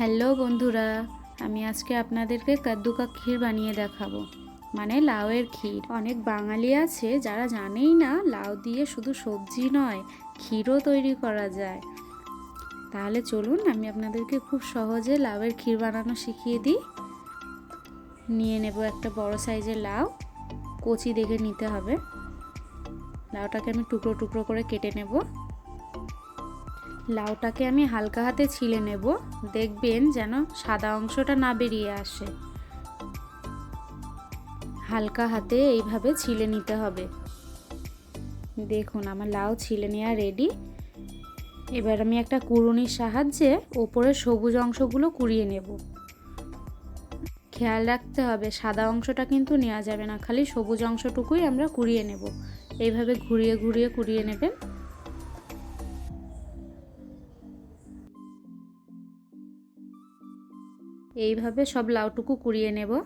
Hello বন্ধুরা, আমি আজকে আপনাদেরকে কাদ্দু কা ক্ষীর বানিয়ে দেখাবো। মানে লাউয়ের ক্ষীর। অনেক বাঙালি আছে যারা জানেই না লাউ দিয়ে শুধু সবজি নয়, ক্ষীরও তৈরি করা যায়। তাহলে চলুন, আমি আপনাদেরকে খুব সহজে লাউয়ের ক্ষীর বানানো শিখিয়ে দিই। নিয়ে নেব একটা বড় সাইজের লাউ। কচি দেখে নিতে হবে। লাউটাকে আমি টুকরো টুকরো করে কেটে নেব। লাউটাকে আমি হালকা হাতে ছিলে নেব। দেখবেন যেন সাদা অংশটা না বেরিয়ে আসে। হালকা হাতে এইভাবে ছিলে নিতে হবে। দেখুন, আমার লাউ ছিলে নেওয়া রেডি এবার আমি একটা কুড়ুনির সাহায্যে ওপরে সবুজ অংশগুলো কুড়িয়ে নেব। খেয়াল রাখতে হবে, সাদা অংশটা কিন্তু নেওয়া যাবে না, খালি সবুজ অংশটুকুই আমরা কুড়িয়ে নেব। এইভাবে ঘুরিয়ে ঘুরিয়ে কুড়িয়ে নেবেন। এইভাবে সব লাউটুকু কুড়িয়ে নেব।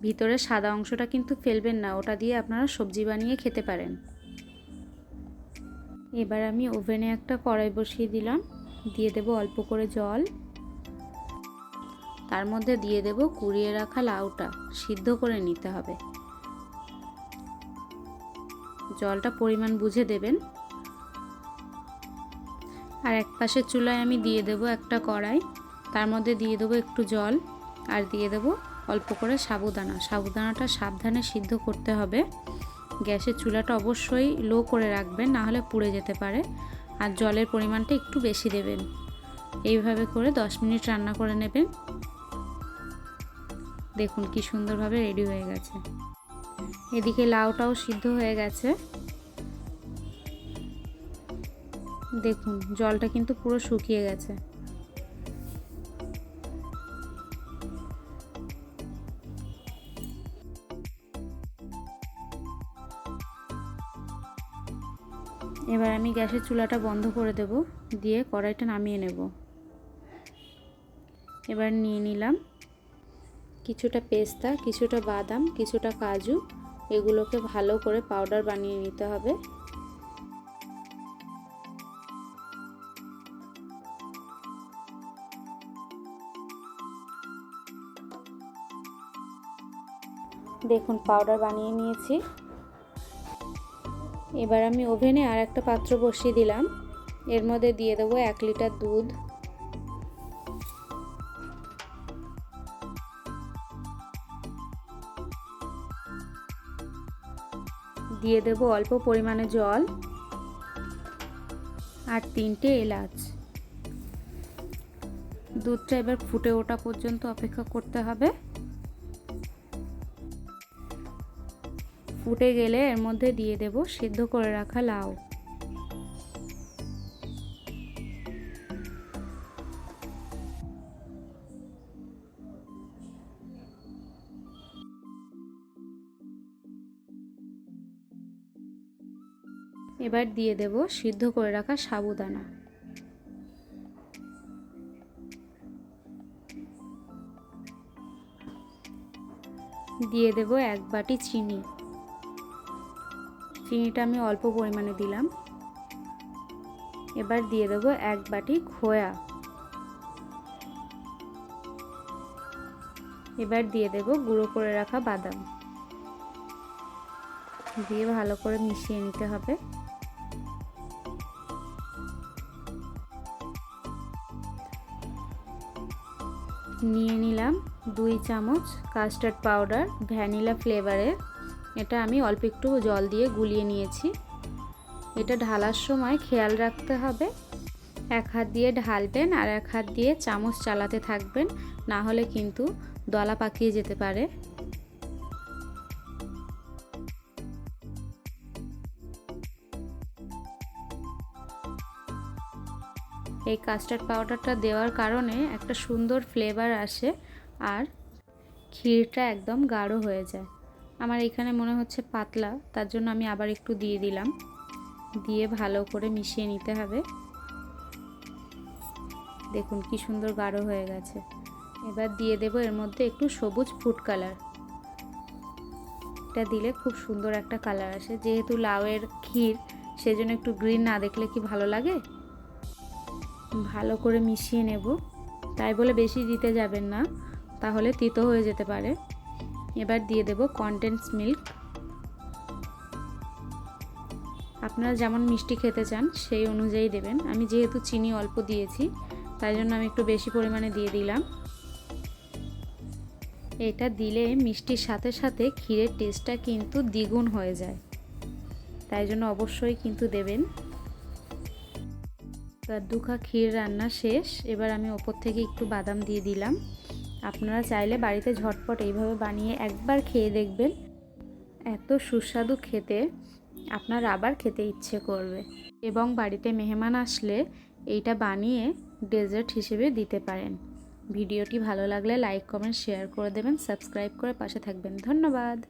ভিতরে সাদা অংশটা কিন্তু ফেলবেন না, ওটা দিয়ে আপনারা সবজি বানিয়ে খেতে পারেন। এবার আমি ওভেনে একটা কড়াই বসিয়ে দিলাম। দিয়ে দেব অল্প করে জল। তার মধ্যে দিয়ে দেব কুড়িয়ে রাখা লাউটা, সিদ্ধ করে নিতে হবে। জলটা পরিমাণ বুঝে দেবেন। আর এক পাশের চুলায় আমি দিয়ে দেব একটা কড়াই। তার মধ্যে দিয়ে দেবো একটু জল আর দিয়ে দেবো অল্প করে সাবুদানা। সাবুদানাটা সাবধানে সিদ্ধ করতে হবে। গ্যাসের চুলাটা অবশ্যই লো করে রাখবেন, না হলে পুড়ে যেতে পারে। আর জলের পরিমাণটা একটু বেশি দেবেন। এইভাবে করে 10 মিনিট রান্না করে নেবেন। দেখুন কি সুন্দরভাবে রেডি হয়ে গেছে। এদিকে লাউটাও সিদ্ধ হয়ে গেছে। দেখুন, জলটা কিন্তু পুরো শুকিয়ে গেছে। এবার আমি গ্যাসের চুলাটা বন্ধ করে দেব, দিয়ে কড়াইটা নামিয়ে নেব। এবার নিয়ে নিলাম কিছুটা পেস্তা, কিছুটা বাদাম, কিছুটা কাজু, এগুলোকে ভালো করে পাউডার বানিয়ে নিতে হবে। দেখুন, পাউডার বানিয়ে নিয়েছি। এবার আমি ওভেনে আর একটা পাত্র বসিয়ে দিলাম। এর মধ্যে দিয়ে দেবো এক লিটার দুধ। দিয়ে দেব অল্প পরিমাণে জল আর তিনটে এলাচ। দুধটা এবার ফুটে ওঠা পর্যন্ত অপেক্ষা করতে হবে। ফুটে গেলে এর মধ্যে দিয়ে দেব সিদ্ধ করে রাখা লাউ। এবার দিয়ে দেব সিদ্ধ করে রাখা সাবুদানা। দিয়ে দেব এক বাটি চিনি। চিনিটা আমি অল্প পরিমাণে দিলাম। এবার দিয়ে দেবো এক বাটি খোয়া। এবার দিয়ে দেব গুঁড়ো করে রাখা বাদাম। দিয়ে ভালো করে মিশিয়ে নিতে হবে। নিয়ে নিলাম দুই চামচ কাস্টার্ড পাউডার, ভ্যানিলা ফ্লেভারের। এটা আমি অল্প একটু জল দিয়ে গুলিয়ে নিয়েছি। এটা ঢালার সময় খেয়াল রাখতে হবে। এক হাত দিয়ে ঢালবেন আর এক হাত দিয়ে চামচ চালাতে থাকবেন, না হলে কিন্তু দলা পাকিয়ে যেতে পারে। এই কাস্টার্ড পাউডারটা দেওয়ার কারণে একটা সুন্দর ফ্লেভার আসে আর ক্ষীরটা একদম গাঢ় হয়ে যায়। আমার এখানে মনে হচ্ছে পাতলা, তার জন্য আমি আবার একটু দিয়ে দিলাম। দিয়ে ভালো করে মিশিয়ে নিতে হবে। দেখুন কি সুন্দর গাঢ় হয়ে গেছে। এবার দিয়ে দেব এর মধ্যে একটু সবুজ ফুড কালার এটা দিলে খুব সুন্দর একটা কালার আসে। যেহেতু লাউয়ের ক্ষীর, সেজন্য একটু গ্রিন না দেখলে কি ভালো লাগে? ভালো করে মিশিয়ে নেব। তাই বলে বেশি দিতে যাবেন না, তাহলে তিতো হয়ে যেতে পারে। এবার দিয়ে দেব কনডেন্স মিল্ক আপনারা যেমন মিষ্টি খেতে চান, সেই অনুযায়ী দেবেন। আমি যেহেতু চিনি অল্প দিয়েছি, তাই জন্য আমি একটু বেশি পরিমাণে দিয়ে দিলাম। এটা দিলে মিষ্টির সাথে সাথে ক্ষীরের টেস্টটা কিন্তু দ্বিগুণ হয়ে যায়। তাই জন্য অবশ্যই কিন্তু দেবেন। কাদ্দুকা ক্ষীর রান্না শেষ। এবার আমি ওপর থেকে একটু বাদাম দিয়ে দিলাম। আপনারা চাইলে বাড়িতে ঝটপট এইভাবে বানিয়ে একবার খেয়ে দেখবেন। এত সুস্বাদু খেতে, আপনার আবার খেতে ইচ্ছে করবে। এবং বাড়িতে মেহমান আসলে এইটা বানিয়ে ডেজার্ট হিসেবে দিতে পারেন। ভিডিওটি ভালো লাগলে লাইক, কমেন্ট, শেয়ার করে দেবেন, সাবস্ক্রাইব করে পাশে থাকবেন। ধন্যবাদ।